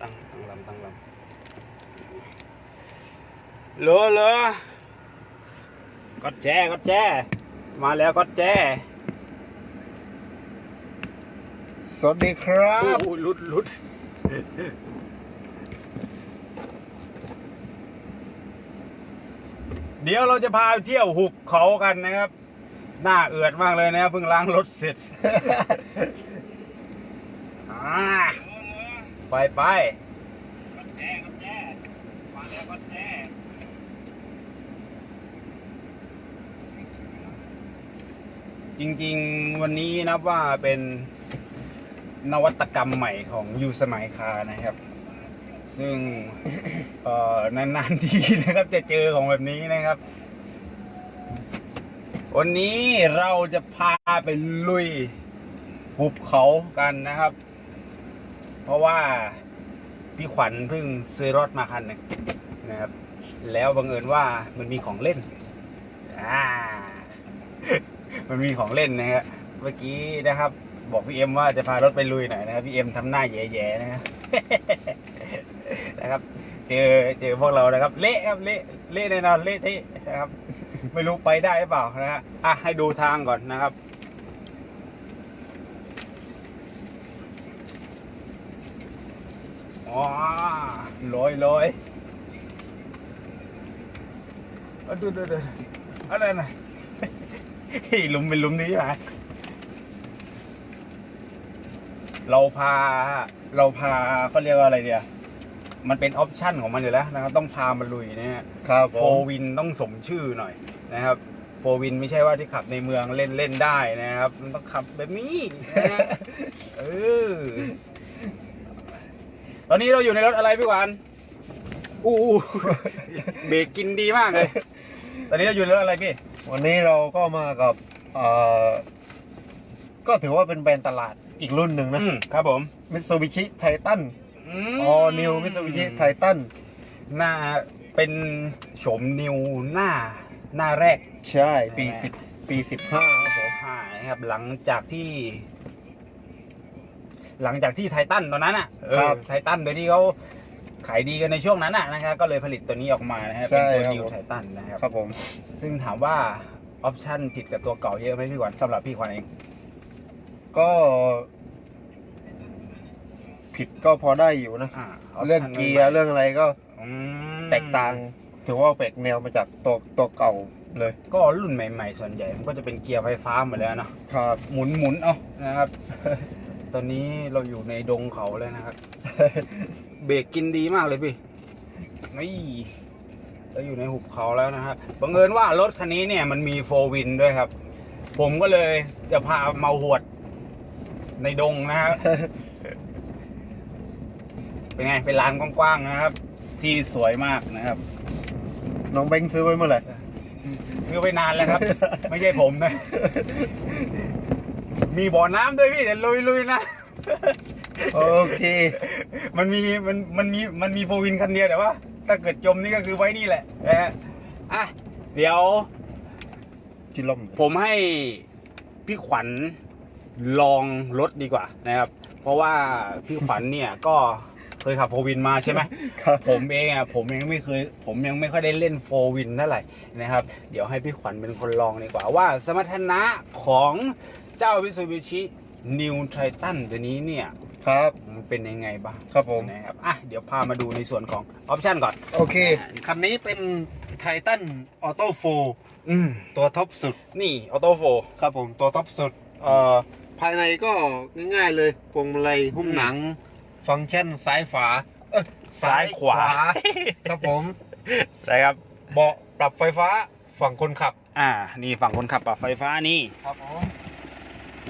ตั้งตั้งลำตั้งลำเหลอเหลอก็แจก็แจมาแล้วก็แจสวัสดีครับโอ้ยหลุดหลุดเดี๋ยวเราจะพาไปเที่ยวหุบเขากันนะครับ หน้าเอือดมากเลยนะครับเพิ่งล้างรถเสร็จอ่า ไปไปแจริงๆวันนี้นับว่าเป็นนวัตกรรมใหม่ของยูสมัยคานะครับ ซึ่งเอ่อนานๆทีนะครับจะเจอของแบบนี้นะครับ วันนี้เราจะพาไปลุยหุบเขากันนะครับ เพราะว่าพี่ขวัญเพิ่งซื้อรถมาคันหนึ่งนะครับ แล้วบังเอิญว่ามันมีของเล่นอ่ามันมีของเล่นนะฮะเมื่อกี้นะครับ บอกพี่เอ็มว่าจะพารถไปลุยหน่อยนะครับพี่เอ็มทำหน้าแย่ๆนะครับนะครับ เจอเจอพวกเรานะครับ เละครับเละเละแน่นอนเละเทะนะครับ ไม่รู้ไปได้หรือเปล่านะฮะอะให้ดูทางก่อนนะครับ อ๋อลอยลอยเอาดูดูดูอะไรนะหลุมเป็นหลุมนี้ไหมเราพาเราพาเขาเรียกว่าอะไรเดียมันเป็นออปชั่นของมันอยู่แล้วนะครับต้องพามาลุยนะฮะครับผโฟมวินต้องสมชื่อหน่อยนะครับโฟวินไม่ใช่ว่าที่ขับในเมืองเล่นเล่นได้นะครับ มันต้องขับแบบนี้นะฮะเออ ตอนนี้เราอยู่ในรถอะไรพี่หวานอู้เบรกกินดีมากเลย ตอนนี้เราอยู่ในรถอะไรพี่ วันนี้เราก็มากับเอ่อก็ถือว่าเป็นแบรนด์ตลาดอีกรุ่นหนึ่งนะ อืมครับผมมิตซูบิชิไททันม ออนิวมิตซูบิชิไททันหน้าเป็นโฉมนิวหน้าหน้าแรกใช่ ปีแหมสิบปีสิบห้าครับผม ห้านะครับหลังจากที่ หลังจากที่ไททันตอนนั้นอะเออไททันโดยที่เขาขายดีกันในช่วงนั้นอะนะครับก็เลยผลิตตัวนี้ออกมานะครับเป็นตัวนิวไททันนะครับ ครับผม ซึ่งถามว่าออปชั่นผิดกับตัวเก่าเยอะไหมพี่ขวัญสำหรับพี่ขวัญเอง ก็ ผิดก็พอได้อยู่นะ อ่าเรื่องเกียร์เรื่องอะไรก็อืมแตกต่าง ถือว่าแปลกแนวมาจากตัวตัวเก่าเลย ก็รุ่นใหม่ ๆ ส่วนใหญ่ มันก็จะเป็นเกียร์ไฟฟ้าหมดแล้วเนาะครับ หมุนหมุนๆเอานะครับ ตอนนี้เราอยู่ในดงเขาแล้วนะครับ เบรกกินดีมากเลยพี่นี่เราอยู่ในหุบเขาแล้วนะครับบังเอิญว่ารถคันนี้เนี่ยมันมีโฟวินด้วยครับ ผมก็เลยจะพามาหวด ในดงนะครับ เป็นไง เป็นลานกว้างๆนะครับ ที่สวยมากนะครับ น้องเบงซื้อไว้เมื่อไหร่ซื้อไปนานแล้วครับ ไม่ใช่ผมนะ มีบ่อน้ำด้วยพี่เดี๋ยวลุยๆนะ โอเค มันมีมันมันมีมันมีโฟวินคันเดียวแต่ว่า ถ้าเกิดจมนี่ก็คือไว้นี่แหละนะฮะอะเดี๋ยวจิลมผมให้พี่ขวัญลองรถดีกว่านะครับ เพราะว่าพี่ขวัญเนี่ยก็เคยขับโฟวินมาใช่ไหม ครับ ผมเองอะผมยังไม่เคย ผมยังไม่ค่อยได้เล่นโฟวินเท่าไหร่นะครับ เดี๋ยวให้พี่ขวัญเป็นคนลองดีกว่าว่า สมรรถนะของ เจ้าวิ s ูบิชินิวไททันตัวนี้เนี่ยครับ มันเป็นยังไงบ้างครับผมนะครับอะเดี๋ยวพามาดูในส่วนของออปชันก่อน โอเค คันนี้เป็นไททันออโต้โฟอืมตัวท็อปสุด นี่ออโต้โฟครับผมตัวท็อปสุดเอ่อภายในก็ง่ายๆเลยพวงมาลัยหุ้มหนัง ฟังก์ชันซ้ายฝาเอ้ยซ้ายขวา ครับผมใช่ครับเบาะปรับไฟฟ้าฝั่งคนขับ อ่า นี่ฝั่งคนขับปรับไฟฟ้านี่ ครับผม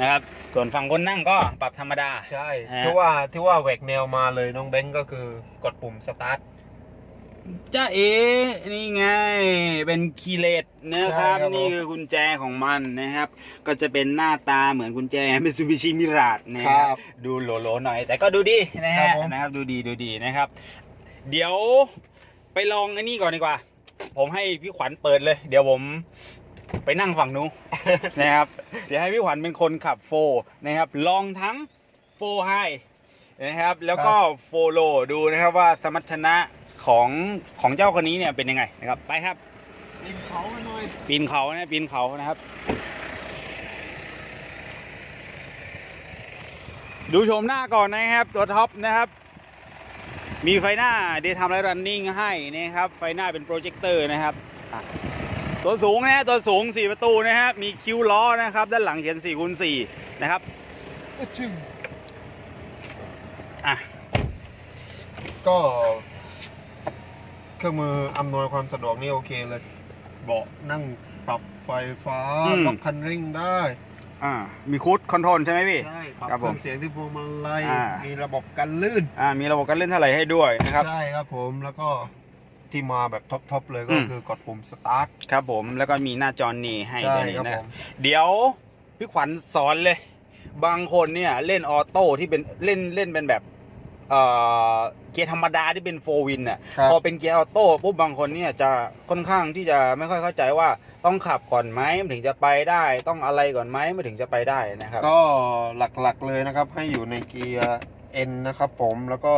นะครับ ส่วนฝั่งคนนั่งก็ปรับธรรมดา ใช่ ฮะ ที่ว่าที่ว่าแหวกแนวมาเลยน้องเบงก็คือกดปุ่มสตาร์ท จ้าเอ๋นี่ไง เป็นคีย์เลสนะครับ ใช่ครับผม นี่คือกุญแจของมันนะครับ ก็จะเป็นหน้าตาเหมือนกุญแจ Mitsubishi Mirage นะครับดูโหลๆหน่อย แต่ก็ดูดีนะครัฮะบผม นะครับ ดูดีดูดีนะครับ เดี๋ยวไปลองอันนี้ก่อนดีกว่า ผมให้พี่ขวัญเปิดเลย เดี๋ยวผม ไปนั่งฝั่งนู้น นะครับ เดี๋ยวให้พี่ขวัญเป็นคนขับโฟร์นะครับ ลองทั้งโฟไฮนะครับ แล้วก็โฟโลดูนะครับว่าสมรรถนะของของเจ้าคนนี้เนี่ยเป็นยังไงนะครับ ไปครับ ปีนเขาไปหน่อยปีนเขานะปีนเขานะครับ ดูชมหน้าก่อนนะครับ ตัวท็อปนะครับ มีไฟหน้าเดย์ทำและรันนิ่งให้นะครับ ไฟหน้าเป็นโปรเจคเตอร์นะครับอะ ตัวสูงนะฮะตัวสูง 4 ประตูนะฮะมีคิ้วล้อนะครับ ด้านหลังเขียน4คูณ4นะครับอึดชึงอะก็ เครื่องมืออำนวยความสะดวกนี่โอเคเลย เบาะนั่งปรับไฟฟ้าอืม ล็อกคันเร่งได้ อ่ามีคูดคอนโทรลใช่ไหมพี่ ใช่ปรับครับเคผมรื่องเสียงที่พวงมาลัยอ่ามีระบบกันลื่น อ่ามีระบบการเล่นเท่าไหร่ให้ด้วยนะครับ ใช่ครับผมแล้วก็ ที่มาแบบท็อปๆเลยก็อืมคือกดปุ่มสตาร์ทครับผมแล้วก็มีหน้าจอนี่ให้ใช่ตัวนี้ครับนะผมเดี๋ยวพี่ขวัญสอนเลย บางคนเนี่ยเล่นออโต้ที่เป็นเล่นเล่นเป็นแบบเอ่อเกียร์ธรรมดาที่เป็นโฟวินน่ะครับพอเป็นเกียร์ออโต้ปุ๊บบางคนเนี่ยจะค่อนข้างที่จะไม่ค่อยเข้าใจว่าต้องขับก่อนไหมมันถึงจะไปได้ต้องอะไรก่อนไหมมันถึงจะไปได้นะครับ ก็หลักๆเลยนะครับให้อยู่ในเกียร์ N นะครับผมแล้วก็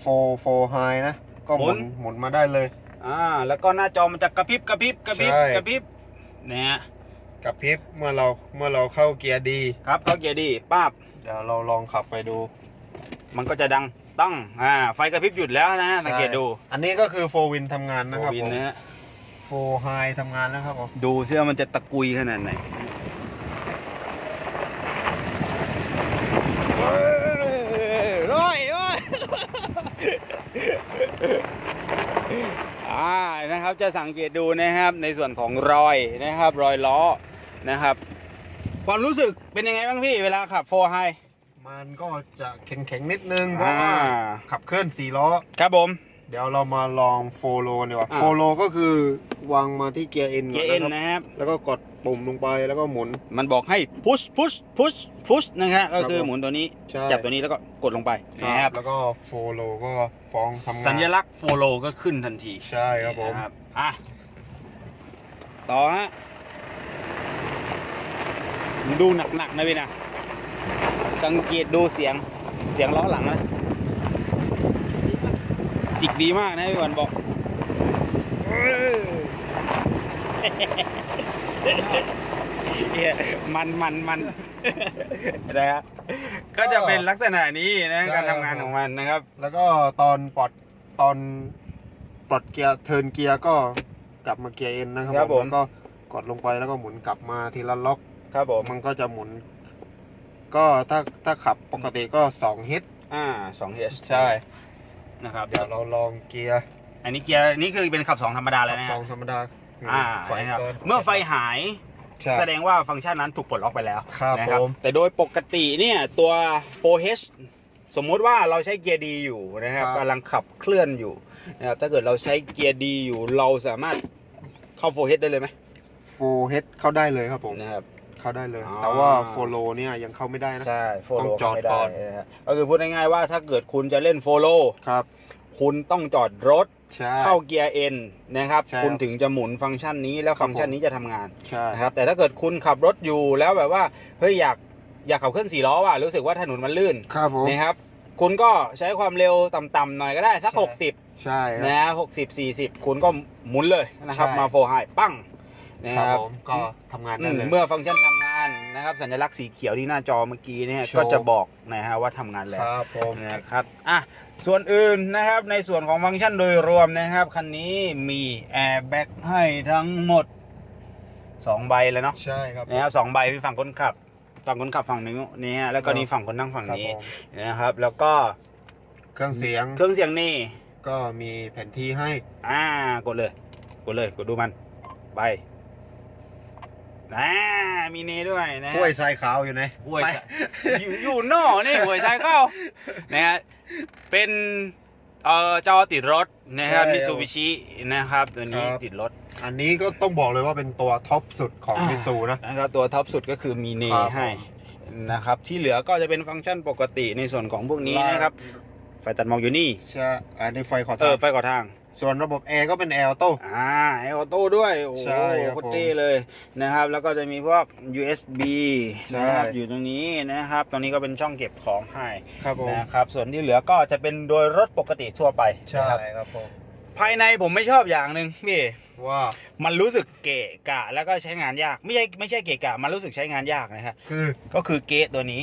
โฟโฟไฮนะ ก็หมุนหมุนหมุนมาได้เลย อ่า แล้วก็หน้าจอมันจะกระพริบกระพริบกระพริบใช่ กระพริบเนี่ยกับพริบเมื่อเราเมื่อเราเข้าเกียร์ดีครับเข้าเกียร์ดีป้าบเดี๋ยวเราลองขับไปดู มันก็จะดังต้องอ่าไฟกระพริบหยุดแล้วนะสังเกตดูใช่อันนี้ก็คือโฟวินทำงานนะครับโฟวิผมนะฮะโฟไฮทำงานนะครับผมดูเสื้อมันจะตะกุยขนาดไหนร้อยร้อย อ่านะครับจะสังเกตดูนะครับในส่วนของรอยนะครับ รอยล้อนะครับ ความรู้สึกเป็นยังไงบ้างพี่เวลาขับโฟไฮมันก็จะแข็งๆนิดนึงเพราะว่าอ่าขับเคลื่อนสี่ล้อครับผม เดี๋ยวเรามาลองโฟโลดีกว่าอ่าโฟโลก็คือวางมาที่เกียร์ N เกีก่ยอนร์เอ็นนะครับนะครับ แล้วก็กด ปุ่มลงไปแล้วก็หมุน มันบอกให้ push push push push นะฮะก็คือผมหมุนตัวนี้ใช่ จับตัวนี้แล้วก็กดลงไปคนะครัรับบแล้วก็โฟโลก็ฟ้องทำงานสัญลักษณ์ follow ก็ขึ้นทันทีใช่ครับผมนะครับอะต่อฮะดูหนักๆนะพี่นะสังเกตดูเสียงเสียงล้อหลังนะ จิกดีมากนะพี่วันบอกเออ เหี้ยมันมันมันนะฮะก็จะเป็นลักษณะนี้นะการทำงานของมันนะครับ แล้วก็ตอนปลดตอนปลดเกียร์เทิร์นเกียร์ก็กลับมาเกียร์ N นะครับครับผม แล้วก็กดลงไปแล้วก็หมุนกลับมาทีละล็อก ครับผมมันก็จะหมุน ก็ถ้าถ้าขับปกติก็2 h อ่าสองเฮชใช่นะครับเดี๋ยวเราลองเกียร์อันนี้เกียร์นี่คือเป็นขับสองธรรมดาเลยนะสฮะองธรรมดา อ่าไฟนะครับก็ เมื่อไฟหาย ใช่ แสดงว่าฟังก์ชันนั้นถูกปลดล็อกไปแล้วครับนะผม แต่โดยปกติเนี่ยตัว 4H สมมุติว่าเราใช้เกียร์ดีอยู่นะครับกำลังขับเคลื่อนอยู่นะครับถ้าเกิดเราใช้เกียร์ดีอยู่เราสามารถเข้า 4H ได้เลยไหมโฟเฮดเข้าได้เลยครับผม นะครับ เข้าได้เลย อ๋อ แต่ว่าโฟโลเนี่ยยังเข้าไม่ได้นะ ใช่โฟโลต้องจอดไม่ก่ได้อน นะฮะก็คือพูดง่ายๆว่าถ้าเกิดคุณจะเล่นโฟโลครับ คุณต้องจอดรถ ใช่ เข้าเกียร์ N นะครับ ใช่คุณถึงจะหมุนฟังก์ชันนี้แล้วครับฟังก์ชันนี้จะทำงานใช่ นะครับ แต่ถ้าเกิดคุณขับรถอยู่แล้วแบบว่าเฮ้ยอยากอยากขับเคลื่อนสี่ล้อว่ะรู้สึกว่าถนนมันลื่นครับผม นะครับ คุณก็ใช้ความเร็วต่ำๆหน่อยก็ได้สักใช่60ใช่ครับ นะหกสิบสี่สิบคุณก็หมุนเลยนะครับ ใช่ มาโฟไฮปั้งนะคครัรับบผมก็ทำงานอืได้มเลย เมื่อฟังก์ชันทำงาน นะครับสัญลักษณ์สีเขียวที่หน้าจอเมื่อกี้เนี่ยโชว์ก็จะบอกนะฮะว่าทำงานแล้วครับผมนะครับอะส่วนอื่นนะครับในส่วนของฟังก์ชันโดยรวมนะครับคันนี้มีแอร์แบ็กให้ทั้งหมดสองใบเลยเนาะใช่ครับนะครับสองใบพี่ฝั่งคนขับ ฝั่งคนขับฝั่งนี้นี่ฮะแล้วก็นี่ฝั่งคนนั่งฝั่งครับนี้ผมนะครับ แล้วก็เครื่องเสียงเครื่องเสียงนี่ก็มีแผนที่ให้ อ่ากดเลย กดเลย กดดูมัน ไป นะมีเนด้วยนะฮะห้วยทรายขาวอยู่ไหนห้วยไปทรายอยู่อยู่นอกนี่ห้วยทรายเข้านะฮะเป็นเอ่อจอติดรถนะครับมิซูบิชินะครับตัวนี้ติดรถ อันนี้ก็ต้องบอกเลยว่าเป็นตัวท็อปสุดของอ่า มิซูนะ นะครับตัวท็อปสุดก็คือมีเนครับ ให้นะครับ ที่เหลือก็จะเป็นฟังก์ชันปกติในส่วนของพวกนี้นะครับไฟตัดหมอกอยู่นี่ ใช่อันนี้ไฟขอเอทาองไฟก่อทาง ส่วนระบบแอร์ก็เป็นแอร์ออโต้ อ่าไอออโต้ด้วย โอ้โหใช่ครับโคตรเท่เลยนะครับ แล้วก็จะมีพวก USB ใช่ นะครับอยู่ตรงนี้นะครับ ตรงนี้ก็เป็นช่องเก็บของให้ครับผมนะครับ ส่วนที่เหลือก็จะเป็นโดยรถปกติทั่วไปใช่นะครับครับผมภายในผมไม่ชอบอย่างหนึ่งพี่ ว่ามันรู้สึกเกะกะ แล้วก็ใช้งานยาก ไม่ใช่ไม่ใช่เกะกะ มันรู้สึกใช้งานยากนะครับคือก็คือเกะตัวนี้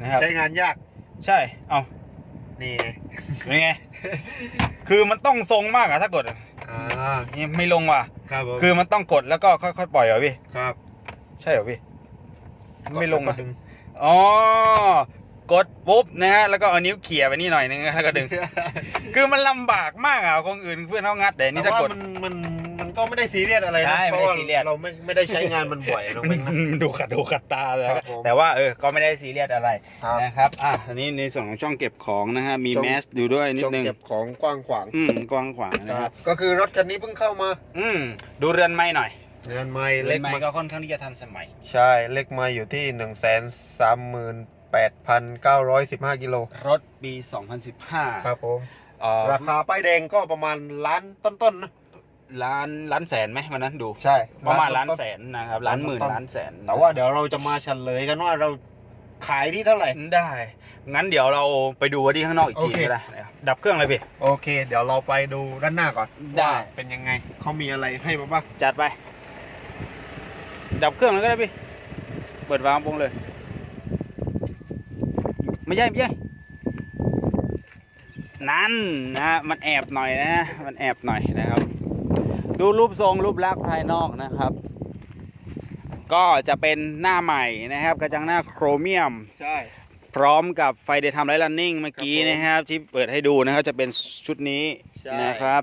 นะครับ ใช้งานยากใช่ เอานี่เป็นไง คือมันต้องทรงมากอะถ้ากดอ่าไม่ลงว่ะ ครับผมคือมันต้องกดแล้วก็ค่อยๆปล่อยเหรอพี่ ครับใช่เหรอพี่ ไม่ลงก็อะดึงอ๋อ กดปุ๊บนะฮะ แล้วก็เอานิ้วเขี่ยไปนี่หน่อยนึงแล้วก็ดึง คือมันลำบากมากอะคนอื่นเพื่อนเขางัดแต่แต่นี่ถ้าว่ากดมันมันมัน ก็ไม่ได้ซีเรียสอะไรใช่นะไม่เพได้ราะว่าซีเรียส เราไม่ไม่ได้ใช้งานมันบ่อยน้องเบงนะมันดูขัดดูขัดตาเลยครับผมแต่ว่าเออก็ไม่ได้ซีเรียสอะไรครับนะครับอะอันนี้ในส่วนของช่องเก็บของนะฮะมีช่อง แมสอยู่ด้วยนิดช่องนึงเก็บของกว้างขวางอืมกว้างขวางนะครับก็คือรถคันนี้เพิ่งเข้ามาอืมดูเรือนไม้หน่อยเงินไม่เรืเล็อกนไม้มาก็ค่อนข้างที่จะทันสมัย ใช่เล็กมาอยู่ที่หนึ่งแสนสามหมื่นแปดพันเก้าร้อยสิบห้ากิโลรถปี 2015ครับผม เอ่อราคาป้ายแดงก็ประมาณล้านต้นๆนะ ล้านล้านแสนไหมวันนั้นดู ใช่ประมาณล้านต้นๆแสนนะครับล้านหมื่นล้านแสน แต่ว่าเดี๋ยวเราจะมาเฉลยกันว่าเราขายที่เท่าไหร่ได้ งั้นเดี๋ยวเราไปดูที่ข้างนอกอีกทีโอเคก็ได้นะครับดับเครื่องเลยพี่โอเค เดี๋ยวเราไปดูด้านหน้าก่อนได้ว่าเป็นยังไงเขามีอะไรให้มาบ้างจัดไป ดับเครื่องเลยก็ได้พี่เปิดวาล์วปงเลย ไม่ใช่ไม่ใช่นั่นนะมันแอบหน่อยนะ มันแอบหน่อยนะครับ ดูรูปทรงรูปลักษณ์ภายนอกนะครับ ก็จะเป็นหน้าใหม่นะครับ กระจังหน้าโครเมียม ใช่ พร้อมกับไฟเดย์ไทม์ไลท์รันนิ่งเมื่อกี้ครับผมนะครับ ที่เปิดให้ดูนะครับจะเป็นชุดนี้ใช่ นะครับ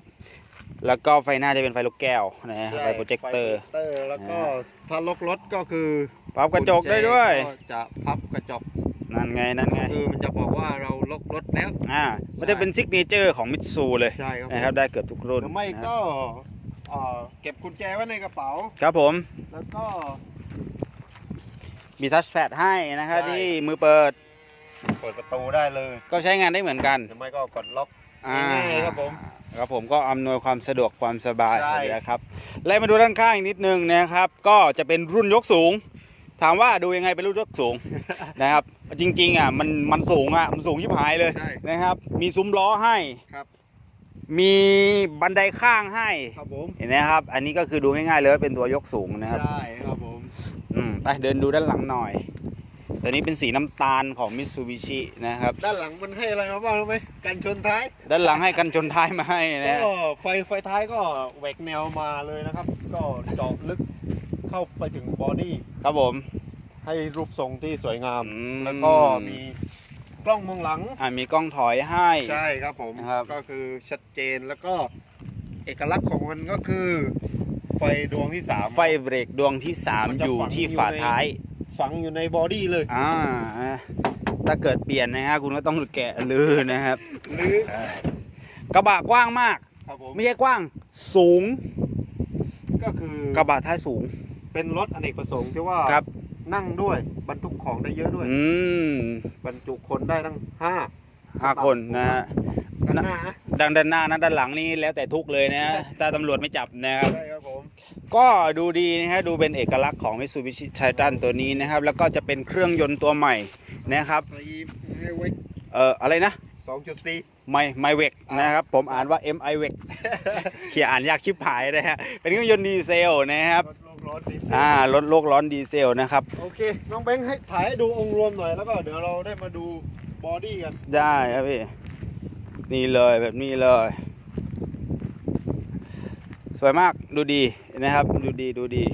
แล้วก็ไฟหน้าจะเป็นไฟลูกแก้วนะฮะใช่ไฟโปรเจคเตอร์ ไฟโปรเจคเตอร์ แล้วก็อ่าถ้าล็อกรถก็คือปรับกระจกได้ด้วยกุญแจก็จะพับกระจกนั่นไงนั่นไงคือมันจะบอกว่าเราล็อกรถแล้ว อ่ามันจะเป็นซิกเนเจอร์ของมิตซูเลยใช่ครับ นะครับ ได้เกือบทุกรุ่นหรือไม่นะก็ เอ่อเก็บกุญแจไว้ในกระเป๋า ครับผม แล้วก็ มีทัชแพดให้นะครับใช่ ที่มือเปิดเปิดประตูได้เลยก็ใช้งานได้เหมือนกันหรือไม่ก็กดล็อก อ่าง่ายๆครับผมครับผมก็อำนวยความสะดวกความสบายใช่นะครับไล่มาดูด้านข้างอีกนิดนึงนะครับ ก็จะเป็นรุ่นยกสูง ถามว่าดูยังไงเป็นรุ่นยกสูง นะครับ จริงๆอะมันมันสูงอะมันสูงยิบหายเลยใช่ นะครับ มีซุ้มล้อให้ครับ มีบันไดข้างให้ ครับผมเห็นไหมครับ อันนี้ก็คือดูง่ายๆเลยว่าเป็นตัวยกสูงนะครับ ใช่ครับผม อืมไปเดินดูด้านหลังหน่อย ตัวนี้เป็นสีน้ำตาลของมิ t ซูบิชินะครับ ด้านหลังมันให้อะไรมาบ้างรู้ไหมกันชนท้ายด้านหลังให้กันชนท้ายมาให้นะ ก็ไฟไฟท้ายก็แหวกแนวมาเลยนะครับ ก็เจาะลึกเข้าไปถึงบอดี้ ครับผม ให้รูปทรงที่สวยงาม อืม แล้วก็มี กล้องมองหลัง อ่ามีกล้องถอยให้ ใช่ครับผมนะครับ ก็คือชัดเจนแล้วก็เอกลักษณ์ของมันก็คือ ไฟดวงที่สาม ไฟเบรกดวงที่3มันอจะยู่ฝังที่อยู่ฝาใน ท้าย ฝังอยู่ในบอดี้เลยอ่าถ้าเกิดเปลี่ยนนะฮะคุณก็ต้องแกะลือนะครับ หรือกระบะกว้างมาก ครับผมไม่ใช่กว้าง สูง ก็คือกระบะท้ายสูง เป็นรถอเนกประสงค์ที่ว่าครับ นั่งด้วย บรรทุกของได้เยอะด้วย อืมบรรจุคนได้ตั้งห้าห้าคนนะฮะกันหน้านะดังด้านหน้านะด้านหลังนี่แล้วแต่ทุกเลยนะถ้าตำรวจไม่จับนะครับ ใช่ครับผมก็ดูดีนะฮะดูเป็นเอกลักษณ์ของ Mitsubishi Titan ตัวนี้นะครับ แล้วก็จะเป็นเครื่องยนต์ตัวใหม่นะครับไฟให้ไว้เอ่ออะไรนะ สองจุดสี่ ไม่ไม่เวกอ่าน นะครับ ผมอ่านว่า M I เวกเขียนอ่านยากชิบหายนะฮะเป็นเครื่องยนต์ดีเซลนะครับ รถโลก ร้อนดีอ่าลดโลกร้อนดีเซลนะครับ โอเค น้องแบงค์ให้ถ่ายให้ดูองค์รวมหน่อย แล้วก็เดี๋ยวเราได้มาดูบอดี้กัน ได้ครับพี่ นี่เลยแบบนี้เลย สวยมากดูดีนะครับ ดูดีดูดี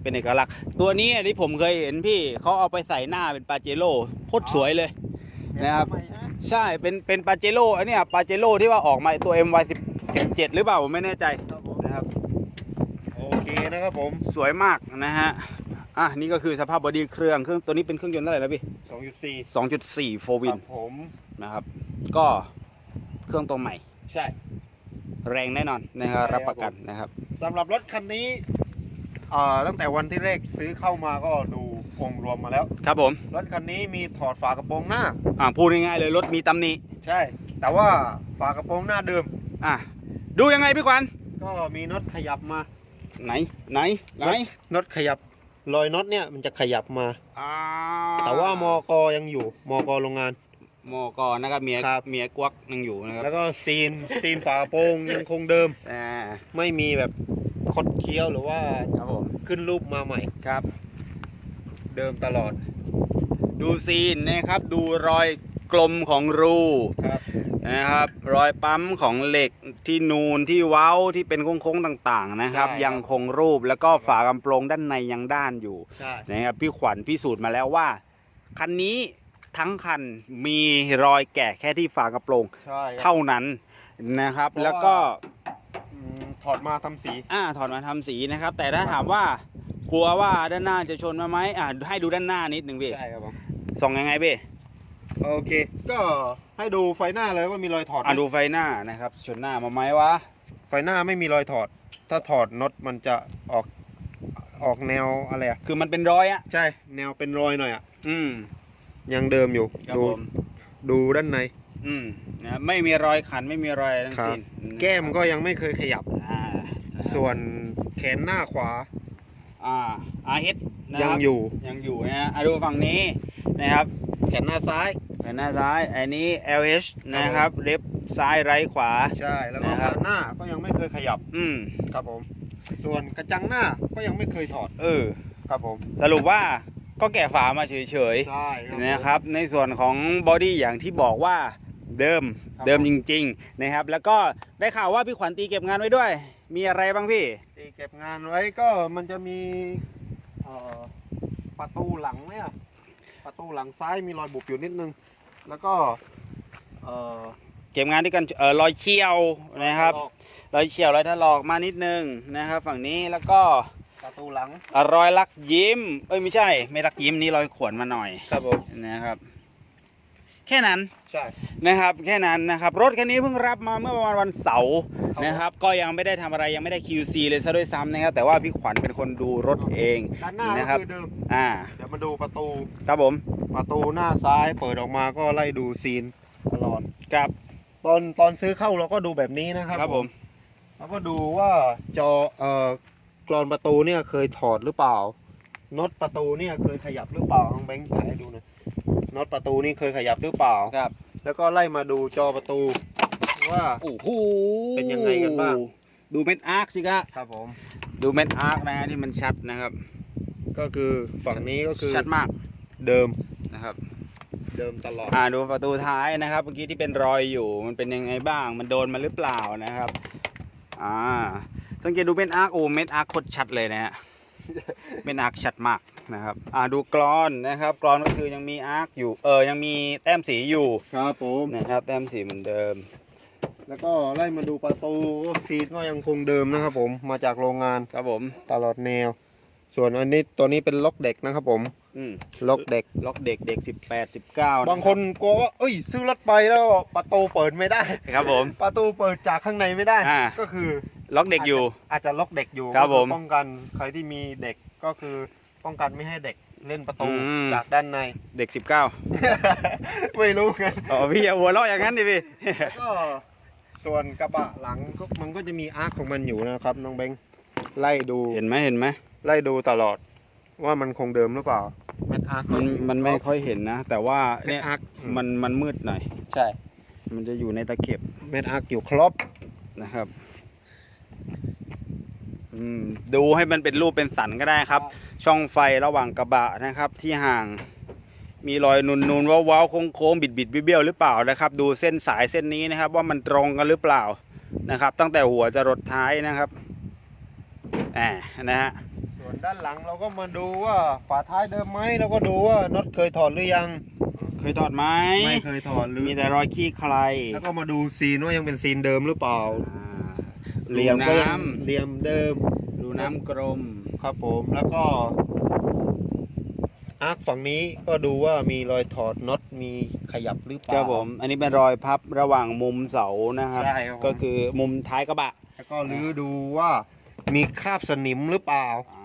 เป็นเอกลักษณ์ ตัวนี้ที่ผมเคยเห็นพี่เขาเอาไปใส่หน้าเป็นปาเจโร่โคตรสวยเลยนะครับใหม่ฮะใช่เป็นเป็นปาเจโร่อันเนี้ยปาเจโร่ที่ว่าออกมาตัว MY 17 หรือเปล่าผมไม่แน่ใจ ครับผม นะครับ โอเคนะครับผมสวยมากนะฮะอะนี่ก็คือสภาพบอดี้เครื่องเครื่องตัวนี้เป็นเครื่องยนต์เท่าไหร่แล้วพี่2.4 2.4 4วิคนรับผมนะครับ ก็เครื่องตัวใหม่ ใช่ แรงแน่นอนนะครับใช่ครับ รับประกันนะครับสำหรับรถคันนี้เอ่อตั้งแต่วันที่แรกซื้อเข้ามาก็ดูองค์รวมมาแล้ว ครับผมรถคันนี้มีถอดฝากระโปรงหน้า อ่าพูดง่ายๆเลยรถมีตำหนิใช่ แต่ว่าฝากระโปรงหน้าเดิม อะดูยังไงพี่ขวัญก็มีน็อตขยับมา ไหนไหนไหนน็อตขยับรอยน็อตเนี่ยมันจะขยับมาอ่าแต่ว่ามกยังอยู่มกโรงงาน มอกอนะครับเมียครับเมียกวักยังอยู่นะครับ แล้วก็ซีนซีนฝากระโปรงยังคงเดิมอ่าไม่มีแบบคดเคี้ยวหรือว่าครับผมขึ้นรูปมาใหม่ครับ เดิมตลอด ดูซีนนะครับ ดูรอยกลมของรูครับนะครับ รอยปั๊มของเหล็ก ที่นูนที่เว้าที่เป็นโค้งๆต่าง ๆ นะครับ ใช่ครับ ยังคงรูปแล้วก็ฝากำโปรงด้านในยังด้านอยู่ใช่ นะครับพี่ขวัญพิสูจน์มาแล้วว่า คันนี้ทั้งคันมีรอยแกะแค่ที่ฝากระโปรง ใช่ครับ เท่านั้นนะครับ เพราะว่า แล้วก็อืมถอดมาทำสี อ่าถอดมาทำสีนะครับ แต่ถ้าถามว่ากลัวว่าด้านหน้าจะชนมาไหมอ่าให้ดูด้านหน้านิดหนึ่งพี่ใช่ครับผมส่องยังไงพี่ โอเค ก็ให้ดูไฟหน้าเลยว่ามีรอยถอดไหมอ่าดูไฟหน้านะครับ ชนหน้ามาไหมวะ ไฟหน้าไม่มีรอยถอด ถ้าถอดน็อตมันจะออกออกแนวอะไรอะคือมันเป็นรอยอะ ใช่ แนวเป็นรอยหน่อยอะ อืมยังเดิมอยู่ ครับดูผมดูด้านใน อืมนะไม่มีรอยขันไม่มีรอยอะไรทั้งครับสิ้นแก้มก็ยังไม่เคยขยับ อ่าส่วนแขนหน้าขวาอ่าอาเฮดนะคยัรังบอยู่ ยังอยู่นะฮะอะดูฝั่งนี้นะครับ แขนหน้าซ้ายแผ่นหน้าซ้าย อันนี้ LH นะครับ เล็บซ้ายไรขวา ใช่แล้วก็นะครับขาหน้าก็ยังไม่เคยขยับอืม ครับผม ส่วนกระจังหน้าก็ยังไม่เคยถอดเออ ครับผมสรุปว่าก็แกะฝามาเฉยใช่ๆนะครับ ในส่วนของบอดี้อย่างที่บอกว่าเดิมครับ เดิมจริง ๆ นะครับ แล้วก็ได้ข่าวว่าพี่ขวัญตีเก็บงานไว้ด้วย มีอะไรบ้างพี่ตีเก็บงานไว้ก็มันจะมีเอ่อประตูหลังเนี่ย ประตูหลังซ้ายมีรอยบุบอยู่นิดนึง แล้วก็เอ่อเก็บงานด้วยกันเออรอยเชี่ยวนะครับ รอยเฉียวรอยถลอกมานิดนึงนะครับ ฝั่งนี้แล้วก็ประตูหลังอะรอยลักยิ้ม เอ้ยไม่ใช่ ไม่ลักยิ้มนี่รอยขวนมาหน่อยครับผมนะครับ แค่นั้นใช่นะครับแค่นั้นนะครับรถคันนี้เพิ่งรับมาเมื่อประมาณวันเสาร์ครับนะครับก็ยังไม่ได้ทำอะไรยังไม่ได้ QC เลยซะด้วยซ้ำนะครับแต่ว่าพี่ขวัญเป็นคนดูรถเองด้านหน้านะครับก็คือเดิม อ่าเดี๋ยวมาดูประตูครับผมประตูหน้าซ้ายเปิดออกมาก็ไล่ดูซีนตลอดครับตอนตอนซื้อเข้าเราก็ดูแบบนี้นะครับครับผมแล้วก็ดูว่าจอเอ่อกรอนประตูเนี่ยเคยถอดหรือเปล่าน็อตประตูเนี่ยเคยขยับหรือเปล่าน้องแบงค์ถ่ายให้ดูหนะ น็อตประตูนี่เคยขยับหรือเปล่า ครับ แล้วก็ไล่มาดูจอประตูว่า โอ้โหเป็นยังไงกันบ้าง ดูเม็ดอาร์คสิครับครับผม ดูเม็ดอาร์คนะฮะที่มันชัดนะครับ ก็คือฝั่งนี้ก็คือชัดมากเดิมนะครับ เดิมตลอด อ่าดูประตูท้ายนะครับเมื่อกี้ที่เป็นรอยอยู่มันเป็นยังไงบ้าง มันโดนมาหรือเปล่านะครับ อ่าสังเกตดูเป็นอาร์คโอเม็ดอาร์คโคตรชัดเลยนะฮะ เป็นอาร์คชัดมากนะครับ อ่าดูกรอนนะครับ กรอนก็คือยังมีอาร์คอยู่ เออ ยังมีแต้มสีอยู่ครับผมนะครับ แต้มสีเหมือนเดิม แล้วก็ไล่มาดูประตูซีทก็ยังคงเดิมนะครับผม มาจากโรงงานครับผม ตลอดแนว ส่วนอันนี้ตัวนี้เป็นล็อกเด็กนะครับผม อืมล็อกเด็ก ล็อกเด็กเด็กสิบแปดสิบเก้าบางคนกลัวว่าเอ้ย ซื้อรถไปแล้วประตูเปิดไม่ได้ ครับผม ประตูเปิดจากข้างในไม่ได้ อ่า ก็คือล็อกเด็กอยู่ อาจจะล็อกเด็กอยู่ครับก็อผมป้องกันใครที่มีเด็กก็คือป้องกันไม่ให้เด็กเล่นประตูอืม จากด้านใน เด็กสิบเก้าไม่รู้ไงอ๋อพี่อย่าหัวเราะอย่างนั้นดิพี่แล้วก็ส่วนกระบะหลังก็มันก็จะมีอาร์คของมันอยู่นะครับน้องเบงไล่ดูเห็นไหมเห็นไหมไล่ดูตลอด ว่ามันคงเดิมหรือเปล่าแมทอาร์คมันมันไม่ค่อยเห็นนะ แต่ว่าแมเนี่ทยอาร์คมันมันมืดหน่อย ใช่มันจะอยู่ในตะเข็บแมทอาร์คอยู่ครบนะครับอืมดูให้มันเป็นรูปเป็นสันก็ได้ครับ ช่องไฟระหว่างกระบะนะครับ ที่ห่าง มีรอยนูนนูนๆว้าวๆโค้งๆบิดบิดๆเบี้ยวๆหรือเปล่านะครับ ดูเส้นสายเส้นนี้นะครับ ว่ามันตรงกันหรือเปล่านะครับ ตั้งแต่หัวจะรดท้ายนะครับแหมนะฮะ ส่วนด้านหลังเราก็มาดูว่าฝาท้ายเดิมไหมเราก็ดูว่าน็อตเคยถอดหรือยัง เคยถอดไหมไม่เคยถอดหรือมีแต่รอยขี้ใครแล้วก็มาดูซีนว่ายังเป็นซีนเดิมหรือเปล่าอ่าเหลี่ยมก็รูยังน้เหลี่ยมเดิมำรูน้ำกลมครับผมแล้วก็อาร์คฝั่งนี้ก็ดูว่ามีรอยถอดน็อตมีขยับหรือเปครัล่าบผมอันนี้เป็นรอยพับระหว่างมุมเสานะครับใช่ครับผมก็คือมุมท้ายกระบะ แล้วก็รื้อดูว่ามีคราบสนิมหรือเปล่าอ่า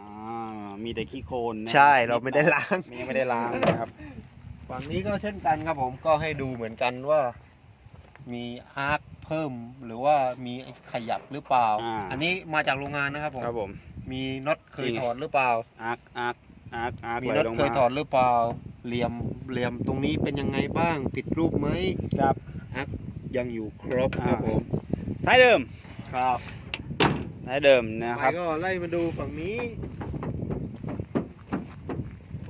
มีแต่ขี้โคลนนะใช่เราไม่ได้ล้างยังไม่ได้ล้างนะครับ ฝั่งนี้ก็เช่นกันครับผมก็ให้ดูเหมือนกันว่า มีอาร์คเพิ่มหรือว่ามีขยับหรือเปล่าอ่าอันนี้มาจากโรงงานนะครับผม ครับผม มีน็อตเคจริยงถอดหรือเปล่า อาร์คอาร์คอาร์คอาร์คมีไหลน็อตลงเคยมาถอดหรือเปล่า เหลี่ยมเหลี่ยมตรงนี้เป็นยังไงบ้างผิดรูปไหมครับยังอยู่ครบครับอ่า ผมท้ายเดิมครับท้ายเดิมนะไปครับก็ไล่มาดูฝั่งนี้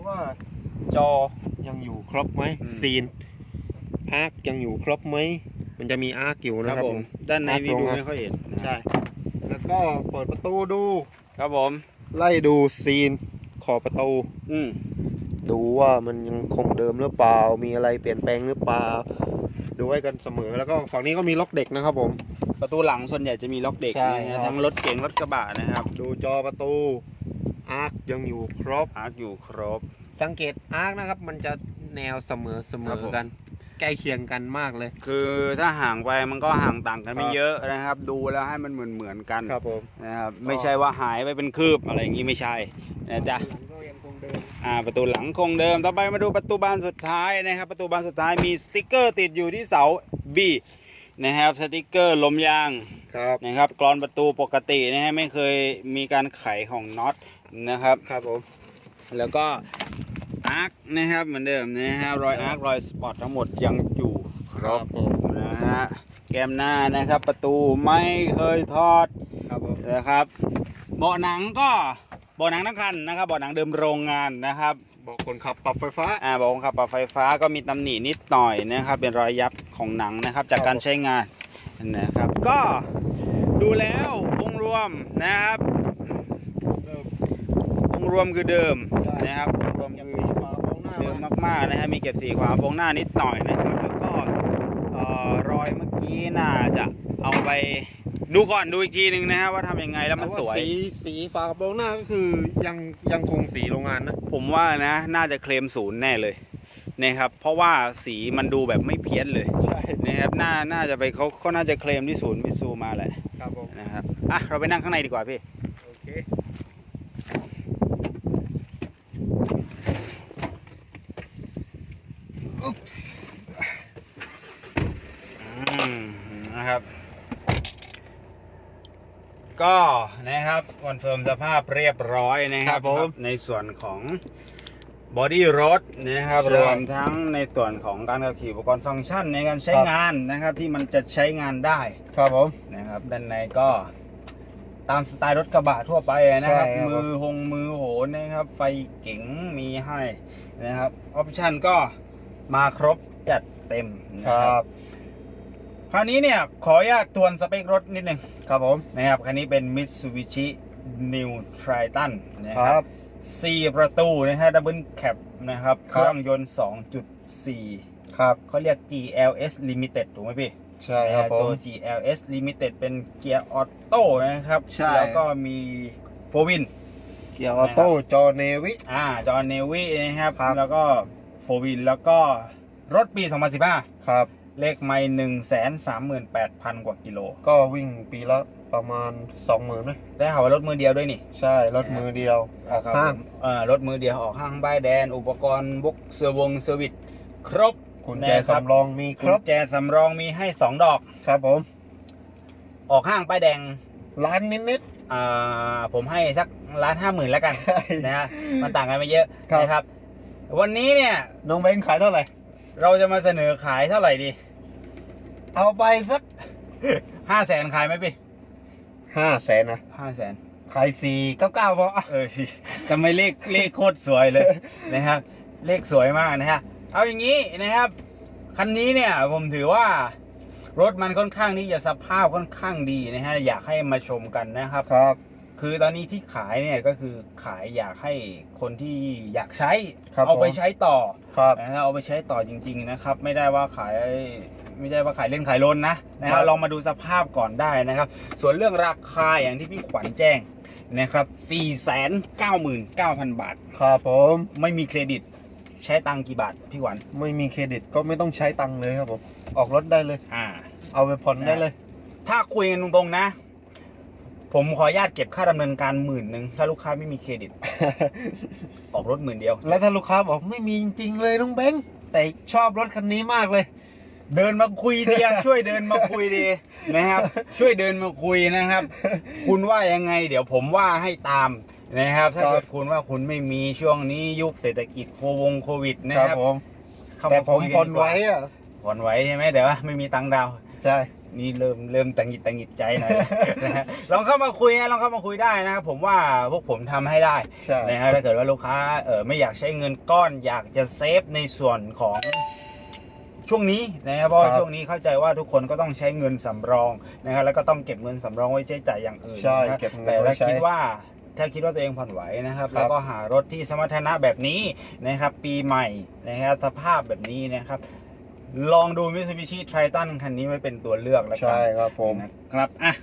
ว่าจอยังอยู่ครบไหมอืม ซีนอาร์คยังอยู่ครบไหมมันจะมีอาร์คอยู่คนะรับครับผผมมด้านในอาร์คนี่ลงดูนะไม่ค่อยเห็นนะใช่ แล้วก็เปิดประตูดู ครับผม ไล่ดูซีนขอบประตู อืมดูว่ามันยังคงเดิมหรือเปล่า มีอะไรเปลี่ยนแปลงหรือเปล่า ดูไว้กันเสมอ แล้วก็ฝั่งนี้ก็มีล็อกเด็กนะครับผม ประตูหลังส่วนใหญ่จะมีล็อกเด็กใช่นะครัฮะบ ทั้งรถเก๋งรถกระบะนะครับ ดูจอประตู อาร์คยังอยู่ครบ อาร์คอยู่ครบ สังเกตอาร์คนะครับ มันจะแนวเสมอเสมครับอผมกัน ใกล้เคียงกันมากเลย คือถ้าห่างไปมันก็ห่างต่างกันไม่ครับเยอะนะครับ ดูแล้วให้มันเหมือนเหมือนๆกันครับผมนะครับไม่ใช่ว่าหายไปเป็นคืบอะไรอย่างนี้ไม่ใช่นะจ๊ะก็ยังคงเดิมอ่าประตูหลังคงเดิม ต่อไปมาดูประตูบานสุดท้ายนะครับ ประตูบานสุดท้ายมีสติกเกอร์ติดอยู่ที่เสา B นะครับสติกเกอร์ลมยางครับนะครับกรอนประตูปกตินะฮะไม่เคยมีการไขของน็อต นะครับ ครับผม แล้วก็อาร์คนะครับเหมือนเดิมนะฮะรอยอาร์ครอยสปอตทั้งหมดยังอยู่ครบผมนะฮะแก้มหน้านะครับ ประตูไม่เคยทอดครับผมนะครับเบาะหนังก็เบาะหนังทั้งคันนะครับเบาะหนังเดิมโรงงานนะครับบอกคนขับปรับไฟฟ้า อ่าเบาะคนขับปรับไฟฟ้าก็มีตำหนินิดหน่อยนะครับ เป็นรอยยับของหนังนะครับ จากการใช้งานนะครับ ก็ดูแล้วองค์รวมนะครับเริ่มองค์ รวมคือเดิมใช่นะครับองค์รวมยังคือมีฝาโปรงหน้าเดิมมามากๆนะฮะมีเก็บสีขวาโปรงหน้านิดหน่อยนะครับแล้วก็เอ่อรอยเมื่อกี้น่าจะเอาไปดูก่อนดูอีกทีหนึ่งนะฮะว่าทำยังไงแล้วมันต่าสวยสีสีฝากระโปรงหน้าก็คือยังยังคงสีโรงงานนะ ผมว่านะน่าจะเคลมศูนย์แน่เลยนะครับเพราะว่าสีมันดูแบบไม่เพี้ยนเลยใช่นะครับน่าน่าจะไปเขาเขาน่าจะเคลมที่ศูนย์มิตซูมาแหละครับผมนะครับอะเราไปนั่งข้างในดีกว่าพี่ โอเค อืม นะครับ ก็นะครับคอนเฟิร์มสภาพเรียบร้อยนะครับครับผมในส่วนของบอดี้รถนะครับใช่รวมทั้งในส่วนของการขับขี่อุปกรณ์ฟังก์ชันในการใช้ครับงานนะครับ ที่มันจะใช้งานได้ ครับผมนะครับ ด้านในก็ตามสไตล์รถกระบะทั่วไปนะครับใช่ครับมือหงมือโหนนะครับ ไฟเก๋งมีให้นะครับออปชันก็มาครบจัดเต็มนะคครัรับบ คราวนี้เนี่ย ขออนุญาตทวนสเปครถนิดนึงครับผมนะครับ คันนี้เป็น Mitsubishi New Triton นะคครัรับ บ สี่ประตูนะฮะดับเบิลแคปนะครับ เคครับ รื่องยนต์ 2.4ครับเขาเรียก GLS Limited ถูกไหมพี่ใช่ครับผตัว ม GLS Limited เป็นเกียร์ออโต้นะครับ ใช่ แล้วก็มีโฟวิน เกียร์ออโต้จอเนวิ อ่า จอเนวีนะครับ ครับ แล้วก็โฟวิน แล้วก็รถปี 2015 ครับ เลขไม่หนึ่งแสนสามหมื่นแปดพันกว่ากิโล ก็วิ่งปีละประมาณสองหมื่นไหมได้ข่าวว่ารถมือเดียวด้วยนี่ใช่รถมือเดียวออกครับห้างผมเอ่อรถมือเดียวออกห้างบ้ายแดน อุปกรณ์บุกเซอร์วงเซอร์วิสครบคุณแจนะครับสำรองมีคกุรญบแจสำรองมีให้สองดอก ครับผม ออกห้างป้ายแดงล้านนิดอ่าผมให้สักล้านห้าหมื่นแล้วกันๆใช่นะฮะมันต่างกันไม่เยอะครับ นะครับ วันนี้เนี่ย น้องเบนขายเท่าไหร่ เราจะมาเสนอขายเท่าไหร่ดี เอาไปสักห้าแสนขายไหมพี่ห้าแสนนะห้าแสนขายสี่เก้าเก้าพออะเออสิทำไมเลขเลขโคตรสวยเลยนะครับ เลขสวยมากนะฮะเอาอย่างนี้นะครับ คันนี้เนี่ยผมถือว่ารถมันค่อนข้างที่จะสภาพค่อนข้างดีนะฮะอยากให้มาชมกันนะครับครับ คือตอนนี้ที่ขายเนี่ยก็คือขายอยากให้คนที่อยากใช้ครับเอาไปผมใช้ต่อครับนะครับเอาไปใช้ต่อจริง ๆนะครับ ไม่ได้ว่าขายไม่ใช่ว่าขายเล่นขายลนนะนะคครัรับบลองมาดูสภาพก่อนได้นะครับ ส่วนเรื่องราคาอย่างที่พี่ขวัญแจ้งนะครับ499,000 บาท ครับผมไม่มีเครดิตใช้ตังค์กี่บาทพี่ขวัญไม่มีเครดิตก็ไม่ต้องใช้ตังค์เลยครับผมออกรถได้เลย อ่า เอาไปผ่อนได้เลย ถ้าคุยกันตรงๆนะ ผผมขออนุญาตเก็บค่าดำเนินการหมื่นหนึ่งถ้าลูกค้าไม่มีเครดิต ออกรถหมื่นเดียว แล้วถ้าลูกค้าบอกไม่มีจริง ๆ เลยน้องเบ้งแต่ชอบรถคันนี้มากเลย เดินมาคุยดีอะ ช่วยเดินมาคุยดีนะครับ ช่วยเดินมาคุยนะครับ คุณว่ายังไง เดี๋ยวผมว่าให้ตามนะครับ ถ้าครับเกิดคุณว่าคุณไม่มีช่วงนี้ยุคเศรษฐกิจโควงโควิดนะคครัรับบผมเข้าแต่มาผมคุยทกันนดีกว่าไว้อะผ่อนไหวใช่ไหมเดี๋ยวว่าไม่มีตังค์ดาวน์ใช่ นี่เริ่มเริ่มตังหงิดตังหงิดใจหน่อยแล้วนะฮะลองเข้ามาคุยนะลองเข้ามาคุยได้นะครับผมว่าพวกผมทำให้ได้ใช่ นะฮะถ้าเกิดว่าลูกค้าเออไม่อยากใช้เงินก้อนอยากจะเซฟในส่วนของช่วงนี้นะครับเพราะว่าช่วงนี้เข้าใจว่าทุกคนก็ต้องใช้เงินสำรองนะครับแล้วก็ต้องเก็บเงินสำรองไว้ใช้จ่ายอย่างอื่นใช่นะครับเก็บเงินแต่ไว้ถ้าใช้คิดว่า ถ้าคิดว่าตัวเองผ่อนไหวนะครับ ครับ แล้วก็หารถที่สมรรถนะแบบนี้นะครับ ปีใหม่นะครับสภาพแบบนี้นะครับ ลองดู Mitsubishi Triton คันนี้ไว้เป็นตัวเลือกแล้วกัใช่ครับผมนะครับอะ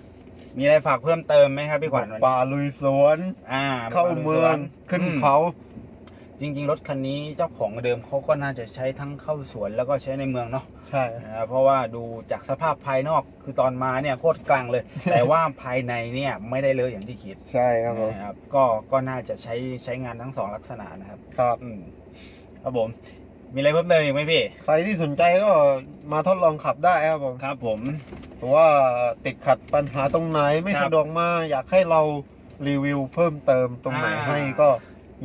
มีอะไรฝากเพิ่มเติมไหมครับพี่ขวัญวันนี้ป่าลุยสวน อ่าเข้าเมืองขึ้นเขา จริง ๆ รถคันนี้เจ้าของเดิมเขาก็น่าจะใช้ทั้งเข้าสวนแล้วก็ใช้ในเมืองเนาะใช่นะครับเพราะว่าดูจากสภาพภายนอกคือตอนมาเนี่ยโคตรกลางเลย แต่ว่าภายในเนี่ยไม่ได้เลยอย่างที่คิดใช่ครับผมนะครับก็ก็น่าจะใช้ใช้งานทั้งสองลักษณะนะครับ ครับอืมครับผม มีอะไรเพิ่มเติมอีกไหมพี่ใครที่สนใจก็มาทดลองขับได้ครับผมครับ ผมเพราะว่าติดขัดปัญหาตรงไหนไม่ครับสะดวกมาอยากให้เรารีวิวเพิ่มเติมตรงไหนอ่าให้ก็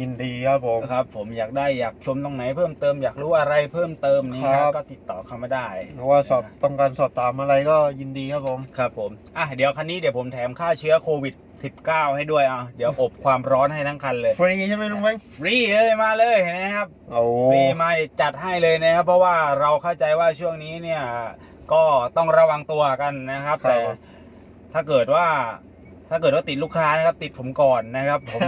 ยินดีครับผม ครับ ผมอยากได้อยากชมตรงไหนเพิ่มเติมอยากรู้อะไรเพิ่มเติมนี่ครัฮะบก็ติดต่อเข้ามาได้เพราะว่าสอบต้องการสอบถามอะไรก็ยินดีครับผม ครับผมอะเดี๋ยวคันนี้เดี๋ยวผมแถมค่าเชื้อโควิด 19 ให้ด้วยอะเดี๋ยวอบความร้อนให้ทั้งคันเลยฟรีใช่ไหมน้องแบงค์ฟรีเลยมาเลยนะครับ โอ้ฟรีมาจัดให้เลยนะครับ เพราะว่าเราเข้าใจว่าช่วงนี้เนี่ยก็ต้องระวังตัวกันนะครับครับแต่ถ้าเกิดว่า ถ้าเกิดว่าติดลูกค้านะครับ ติดผมก่อนนะครับ ผม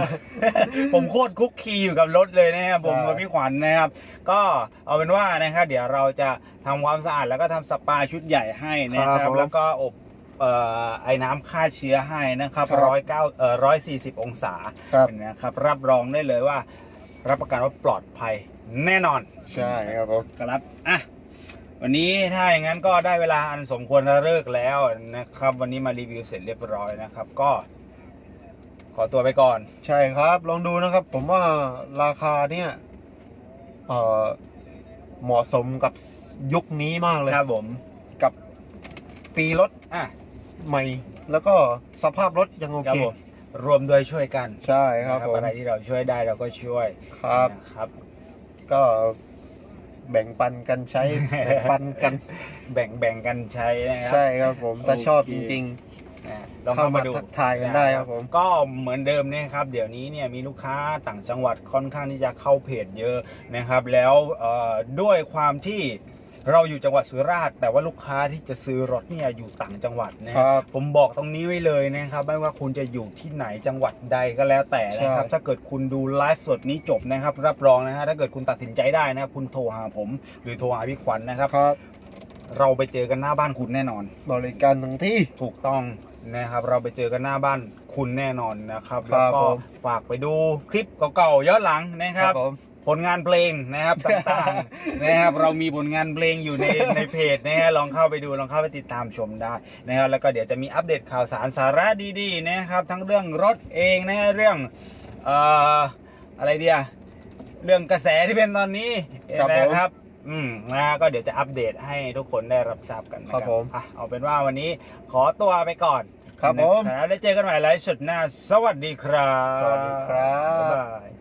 ผมโคตรคุกคีอยู่กับรถเลยนะครับผมกับพี่ขวัญนะครับ ก็เอาเป็นว่านะครับเดี๋ยวเราจะทำความสะอาดแล้วก็ทำสปาชุดใหญ่ให้นะครับ แล้วก็อบเอ่อไอ้น้ำฆ่าเชื้อให้นะครับร้อยเก้าเอ่อร้อยสี่สิบองศาครับนะครับ รับรองได้เลยว่า รับประกันว่าปลอดภัยแน่นอน ใช่ครับผมครับอะ วันนี้ถ้าอย่างนั้นก็ได้เวลาอันสมควรจะเลิกแล้วนะครับ วันนี้มารีวิวเสร็จเรียบร้อยนะครับ ก็ ขอตัวไปก่อน ใช่ครับ ลองดูนะครับ ผมว่าราคาเนี่ยเอ่อเหมาะสมกับยุคนี้มากเลยครับผมกับปีรถอะใหม่ แล้วก็สภาพรถยังโอครับเค ผมรวมด้วยช่วยกันใช่ครับนะผม อะไรที่เราช่วยได้เราก็ช่วยครับ นะครับ ก็ แบ่งปันกันใช้ แบ่งปันกัน แบ่งแบ่งกันใช้นะครัใช่ครับผมถ้าชอบโอจเคริงนะลองเข้ามาดูเข้ามาทักทายกันได้ครับผม ก็เหมือนเดิมนะครับ เดี๋ยวนี้เนี่ยมีลูกค้าต่างจังหวัดค่อนข้างที่จะเข้าเพจเยอะนะครับ แล้วเอ่อด้วยความที่ เราอยู่จังหวัดสุราษฎร์แต่ว่าลูกค้าที่จะซื้อรถเนี่ยอยู่ต่างจังหวัดนะๆคครับรับผมบอกตรงนี้ไว้เลยนะครับ ไม่ว่าคุณจะอยู่ที่ไหนจังหวัดใดก็แล้วแต่นะครับ ใช่ ถ้าเกิดคุณดูไลฟ์สดนี้จบนะครับ รับรองนะฮะถ้าเกิดคุณตัดสินใจได้นะครับคุณโทรหาผม หรือโทรหาพี่ขวัญนะครับ ครับเราไปเจอกันหน้าบ้านคุณแน่นอน บริการทั้งที่ ถูกต้องนะครับ เราไปเจอกันหน้าบ้านคุณแน่นอนนะครับ ครับแล้วก็ผม ฝากไปดูคลิปเก่าๆย้อนหลังนะครับ ผม ผลงานเพลงนะครับต่างๆนะครับเรามีผลงานเพลงอยู่ในในเพจนะฮะลองเข้าไปดูลองเข้าไปติดตามชมได้นะครับแล้วก็เดี๋ยวจะมีอัปเดตข่าวสารสาระดีๆนะครับ ทั้งเรื่องรถเองนะฮะเรื่องเอ่ออะไรเดียเรื่องกระแสที่เป็นตอนนี้ครับผม นะครับ อืมนะก็เดี๋ยวจะอัปเดตให้ทุกคนได้รับทราบกันนะคครัรับบผม อะเอาเป็นว่าวันนี้ขอตัวไปก่อนครับผม นะครับแล้วเจอกันใหม่ไลฟ์สดหน้า สวัสดีครับสวัสดีครับ บ๊ายบาย